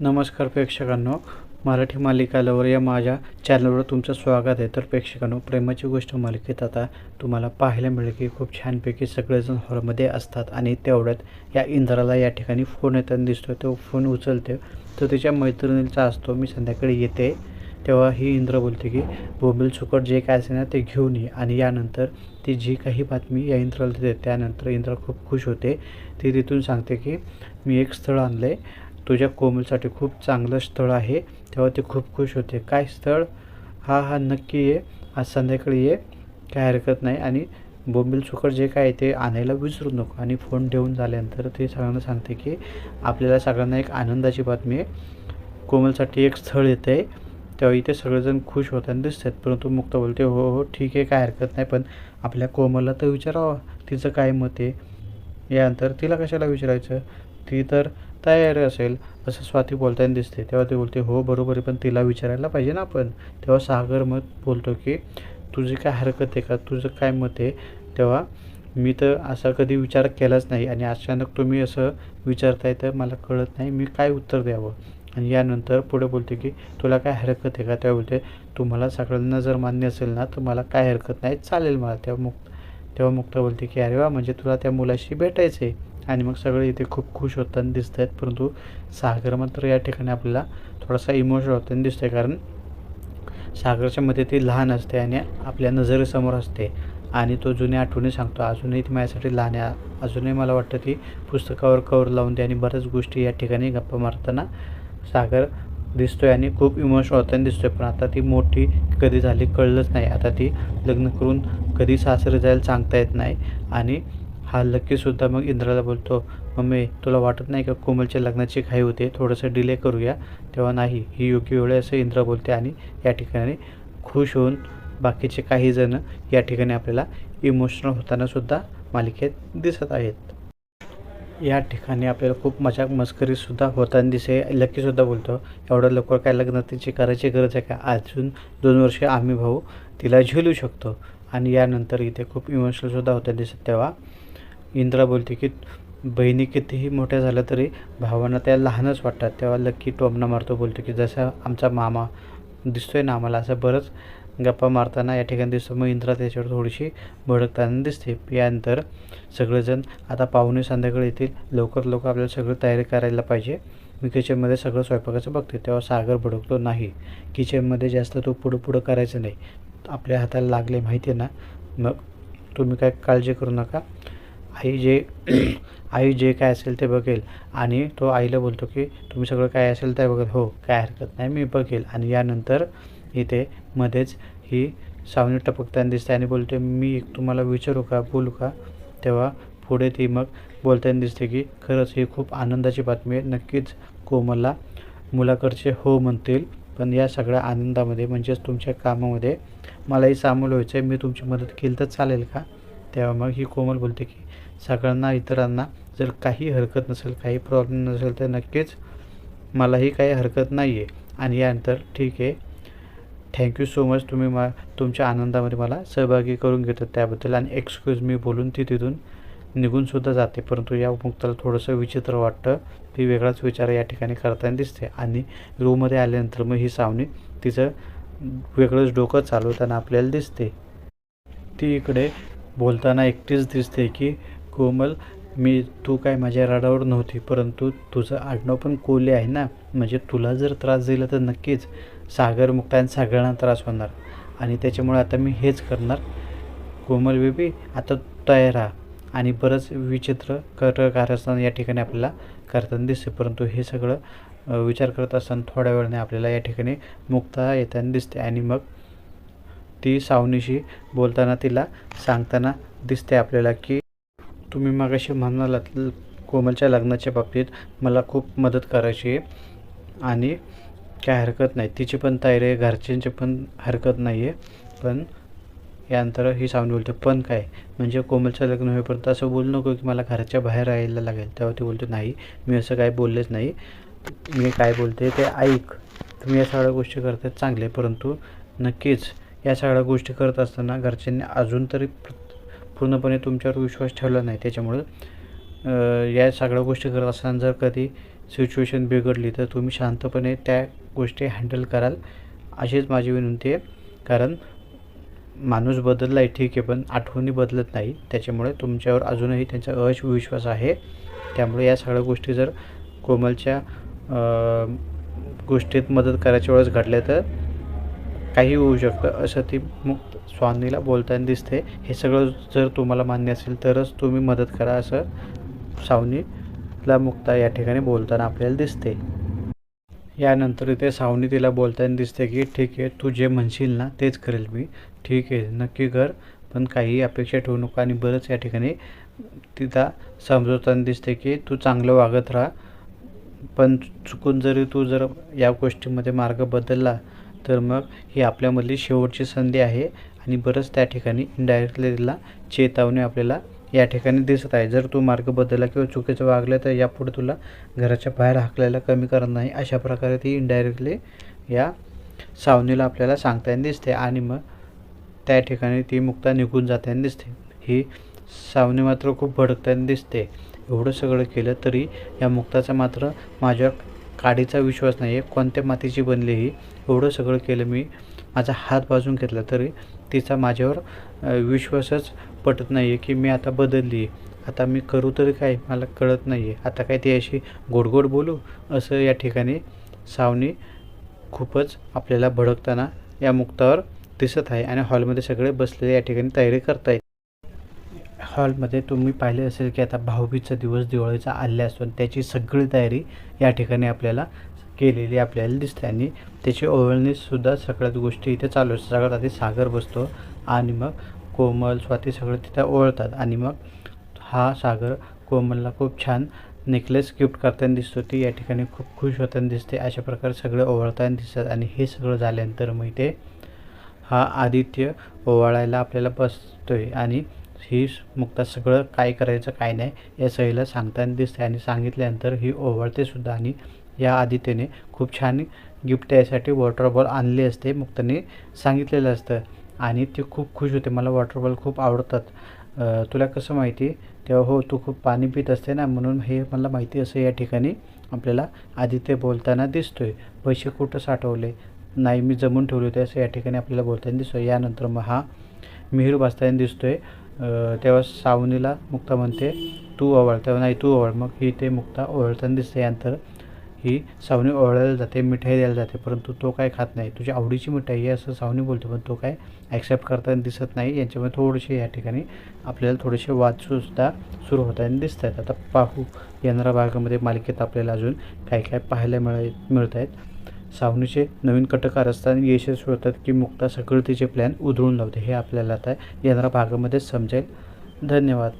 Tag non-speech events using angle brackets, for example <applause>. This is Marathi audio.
नमस्कार प्रेक्षकांनो. मराठी मालिकालावर या माझ्या चॅनलवर तुमचं स्वागत आहे. तर प्रेक्षकांनो प्रेमाची गोष्ट मालिकेत आता तुम्हाला पाहायला मिळेल की खूप छानपैकी सगळेजण हॉलमध्ये असतात आणि तेवढ्यात या इंद्राला या ठिकाणी फोन येताना दिसतो तो फोन उचलते तो त्याच्या मैत्रिणीचा असतो. मी संध्याकाळी येते. तेव्हा ही इंद्र बोलते की बोंबील सुकट जे काय असेल ना ते घेऊन ये आणि यानंतर ती जी काही बातमी या इंद्राला देते त्यानंतर इंद्र खूप खुश होते. ती तिथून सांगते की मी एक स्थळ आणलं आहे तुझ्या कोमलसाठी खूप चांगलं स्थळ आहे. तेव्हा ते खूप खुश होते. काय स्थळ? हा हा नक्की ये. आज संध्याकाळी ये. काय हरकत नाही. आणि बोंबील सुकट जे काय आहे ते आणायला विसरू नको. आणि फोन ठेवून झाल्यानंतर ते सगळ्यांना सांगते की आपल्याला सगळ्यांना एक आनंदाची बातमी आहे. कोमलसाठी एक स्थळ येतं आहे तेव्हा इथे सगळेजण खुश होताना दिसतात. परंतु मुक्त बोलते हो हो ठीक आहे. काय हरकत नाही. पण आपल्या कोमलला तर विचारावं. तिचं काय मत आहे? यानंतर तिला कशाला विचारायचं? ती तर तयार असेल असं स्वाती बोलताना दिसते. तेव्हा ती बोलते हो बरोबर आहे पण तिला विचारायला पाहिजे ना आपण. तेव्हा सागर मत बोलतो की तुझी काय हरकत आहे का? तुझं काय मत आहे? तेव्हा मी तर असा कधी विचार केलाच नाही आणि अचानक तुम्ही असं विचारताय तर मला कळत नाही मी काय उत्तर द्यावं? आणि यानंतर पुढे बोलते की तुला काय हरकत आहे का? तेव्हा बोलते तुम्हाला सगळ्यांना जर मान्य असेल ना तर मला काय हरकत नाही चालेल मला. तेव्हा मुक्त तेव्हा मुक्ता बोलते की अरे वा म्हणजे तुला त्या मुलाशी भेटायचं आहे आणि मग सगळे इथे खूप खुश होताना दिसत आहेत परंतु सागर मात्र या ठिकाणी आपल्याला थोडासा इमोशनल होताना दिसतंय. कारण सागरच्या मध्ये ती लहान असते आणि आपल्या नजरेसमोर असते. आणि तो जुन्या आठवणी सांगतो. अजूनही ती माझ्यासाठी लहान आहे. अजूनही मला वाटतं ती पुस्तकावर कवर लावून दे आणि बऱ्याच गोष्टी या ठिकाणी गप्पा मारताना सागर दिसतोय आणि खूप इमोशनल होताना दिसतोय. पण आता ती मोठी कधी झाली कळलंच नाही. आता ती लग्न करून कधी सासरे जायला सांगता येत नाही. आणि हा लक्कीसुद्धा मग इंद्राला बोलतो मम्मी तुला वाटत नाही का कोमलच्या लग्नाची घाई होते? थोडंसं डिले करूया. तेव्हा नाही ही योग्य वेळ असं इंद्र बोलते आणि या ठिकाणी खुश होऊन बाकीचे काही जण या ठिकाणी आपल्याला इमोशनल होतानासुद्धा मालिकेत दिसत आहेत. या ठिकाणी आपल्याला खूप मजाक मस्करीसुद्धा होताना दिसे लक्कीसुद्धा बोलतो एवढं लवकर काय लग्न तिची करायची गरज आहे का? अजून दोन वर्षे आम्ही भाऊ तिला झेलू शकतो. आणि यानंतर इथे खूप इमोशनलसुद्धा होताना दिसत तेव्हा इंद्रा बोलते की बहिणी कितीही मोठ्या झाल्या तरी भावांना त्या लहानच वाटतात. तेव्हा लक्की टोमणा मारतो बोलतो की जसा आमचा मामा दिसतोय ना आम्हाला असं बरंच गप्पा मारताना या ठिकाणी दिसतो. मग इंद्रा त्याच्यावर थोडीशी भडकताना दिसते. यानंतर सगळेजण आता पाहुणे संध्याकाळी येतील. लवकर लवकर आपल्याला सगळं तयारी करायला पाहिजे. मी किचनमध्ये सगळं स्वयंपाकाचं बघते. तेव्हा सागर भडकतो नाही किचनमध्ये जास्त तो पुढं पुढं करायचं नाही. आपल्या हाताला लागले माहिती आहे ना. मग तुम्ही काय काळजी करू नका. आई जे <clears throat> आई जे काय असेल ते बघेल. आणि तो आईला बोलतो की तुम्ही सगळं काय असेल ते बघेल. हो काय हरकत नाही मी बघेल. आणि यानंतर इथे मध्येच ही सावनी टपकताना दिसते आणि बोलते मी एक तुम्हाला विचारू का बोलू का? तेव्हा पुढे ती मग बोलताना दिसते की खरंच ही खूप आनंदाची बातमी आहे. नक्कीच कोमलला मुलाकडचे हो म्हणतील पण या सगळ्या आनंदामध्ये म्हणजेच तुमच्या कामामध्ये मलाही सामील व्हायचं आहे मी तुमची मदत केली तर चालेल का? तेव्हा मग ही कोमल बोलते की सगळ्यांना इतरांना जर काही हरकत नसेल काही प्रॉब्लेम नसेल तर नक्कीच मलाही काही हरकत नाही आहे आणि यानंतर ठीक आहे. थँक्यू सो मच तुम्ही मा तुमच्या आनंदामध्ये मला सहभागी करून घेतात त्याबद्दल. आणि एक्सक्यूज मी बोलून ती तिथून निघूनसुद्धा जाते. परंतु या मुक्ताला थोडंसं विचित्र वाटतं. ती वेगळाच विचार या ठिकाणी करताना दिसते. आणि रूममध्ये आल्यानंतर मग ही सावनी तिचं वेगळंच डोकं चालवताना आपल्याला दिसते. ती इकडे बोलताना एकटीच दिसते की कोमल मी तू काय माझ्या राडावर नव्हती परंतु तुझं आडनाव पण कोले आहे ना? म्हणजे तुला जर त्रास दिला तर नक्कीच सागर मुक्त आणि त्रास होणार. आणि त्याच्यामुळे आता मी हेच करणार. कोमल बेबी आता तयार राहा. आणि बरंच विचित्र कर कारस्थान या ठिकाणी आपल्याला करताना दिसते परंतु हे सगळं विचार करत असताना थोड्या वेळाने आपल्याला या ठिकाणी मुक्ता येताना दिसते. आणि मग ती सावनीशी बोलताना तिला सांगताना दिसते आपल्याला की तुम्ही मागाशी म्हणालात कोमलच्या लग्नाच्या बाबतीत मला खूप मदत करायची आहे आणि काय हरकत नाही. तिची पण तयारी आहे घरच्यांची पण हरकत नाही आहे. पण यानंतर ही सावनी बोलते पण काय? म्हणजे कोमलचं लग्न होईपर्यंत असं बोलू नको की मला घराच्या बाहेर राहायला लागेल. तेव्हा ती बोलते नाही मी असं काय बोललेच नाही. मी काय बोलते ते ऐक. तुम्ही या सगळ्या गोष्टी करतात चांगले परंतु नक्कीच या सगळ्या गोष्टी करत असताना घरच्यांनी अजून तरी पूर्णपणे तुमच्यावर विश्वास ठेवला नाही. त्याच्यामुळं या सगळ्या गोष्टी करत असताना जर कधी सिच्युएशन बिघडली तर तुम्ही शांतपणे त्या गोष्टी हँडल कराल अशीच माझी विनंती आहे. कारण माणूस बदलला आहे ठीक आहे पण आठवणी बदलत नाही. त्याच्यामुळे तुमच्यावर अजूनही त्यांचा अविश्वास आहे. त्यामुळे या सगळ्या गोष्टी जर कोमलच्या गोष्टीत मदत करायच्या वेळेस घडल्या तर काही होऊ शकतं असं ती मुक्त स्वामीला बोलताना दिसते. हे सगळं जर तुम्हाला मान्य असेल तरच तुम्ही मदत करा असं सावनीला मुक्ता या ठिकाणी बोलताना आपल्याला दिसते. यानंतर इथे सावनी तिला बोलताना दिसते की ठीक आहे तू जे म्हणशील ना तेच करेल मी. ठीक आहे नक्की कर पण काही अपेक्षा ठेवू नका. आणि बरंच या ठिकाणी तिला समजवताना दिसते की तू चांगलं वागत राहा पण चुकून जरी तू जर या गोष्टीमध्ये मार्ग बदलला तर मग ही आपल्यामधली शेवटची संधी आहे आणि बरंच त्या ठिकाणी इनडायरेक्टली तिला चेतावणी आपल्याला या ठिकाणी दिसत आहे. जर तू मार्ग बदलला किंवा चुकीचं वागलं तर यापुढे तुला घराच्या बाहेर हाकलेला कमी करत नाही. अशा प्रकारे ती इनडायरेक्टली या सावनीला आपल्याला सांगताना दिसते आणि मग त्या ठिकाणी ती मुक्ता निघून जाताना दिसते. ही सावनी मात्र खूप भडकताना दिसते. एवढं सगळं केलं तरी या मुक्ताचा मात्र माझ्या काडीचा विश्वास नाही आहे. कोणत्या मातीची बनली ही? एवढं सगळं केलं मी. माझा हात बाजून घेतला तरी तिचा माझ्यावर विश्वासच पटत नाही आहे की मी आता बदलली आता मी करू तरी काय? मला कळत नाही आहे आता काय ती अशी गोडगोड बोलू? असं या ठिकाणी सावनी खूपच आपल्याला भडकताना या मुक्तावर दिसत आहे आणि हॉलमध्ये सगळे बसलेले या ठिकाणी तयारी करतायत. हॉलमध्ये तुम्ही पाहिले असेल की आता भाऊबीजचा दिवस दिवाळीचा आले असून त्याची सगळी तयारी या ठिकाणी आपल्याला केलेली आपल्याला दिसते. आणि त्याची ओवळणीसुद्धा सगळ्यात गोष्टी इथे चालू असतात. सगळ्यात आधी सागर बसतो आणि मग कोमल स्वाती सगळं तिथं ओळतात आणि मग हा सागर कोमलला खूप छान नेकलेस गिफ्ट करताना दिसतो. ती या ठिकाणी खूप खुश होताना दिसते. अशा प्रकारे सगळे ओवाळताना दिसतात. आणि हे सगळं झाल्यानंतर मग इथे हा आदित्य ओवाळायला आपल्याला बसतोय. आणि ही मुक्ता सगळं काय करायचं काय नाही या सहीला सांगताना दिसते आणि सांगितल्यानंतर ही ओवाळतेसुद्धा आणि या आदित्यने खूप छान गिफ्ट यासाठी वॉटर बॉल आणली असते. मुक्ताने सांगितलेलं असतं आणि ती खूप खुश होते. मला वॉटर बॉल खूप आवडतात. तुला कसं माहिती? तेव्हा हो तू खूप पाणी पित असते ना म्हणून हे मला माहिती असं या ठिकाणी आपल्याला आदित्य बोलताना दिसतोय. पैसे कुठं साठवले? नाही मी जमून ठेवले होते असं या ठिकाणी आपल्याला बोलताना दिसतोय. यानंतर मग हा मिहीर बसताना दिसतोय. आहे तेव्हा सावनीला मुक्ता म्हणते तू ओवाळ. तेव्हा नाही तू ओवाळ. मग ही ते मुक्ता ओवाळताना दिसते. यानंतर ही सावनी ओवाळायला जाते मिठाई द्यायला जाते. परंतु तो काय खात नाही. तुझी आवडीची मिठाई आहे असं सावनी बोलतो. पण तो काय ॲक्सेप्ट करताना दिसत नाही. यांच्यामध्ये थोडेसे या ठिकाणी आपल्याला थोडेसे वादसुद्धा सुरू होताना दिसत आहेत आता पाहू. येणाऱ्या भागामध्ये मालिकेत आपल्याला अजून काय काय पाहायला मिळ मिळत आहेत सावनीचे नवीन कटकार असताना यशस्वी होतात की मुक्ता सगळं तिचे प्लॅन उधळून लावते हे आपल्याला आता येणाऱ्या भागामध्येच समजेल. धन्यवाद.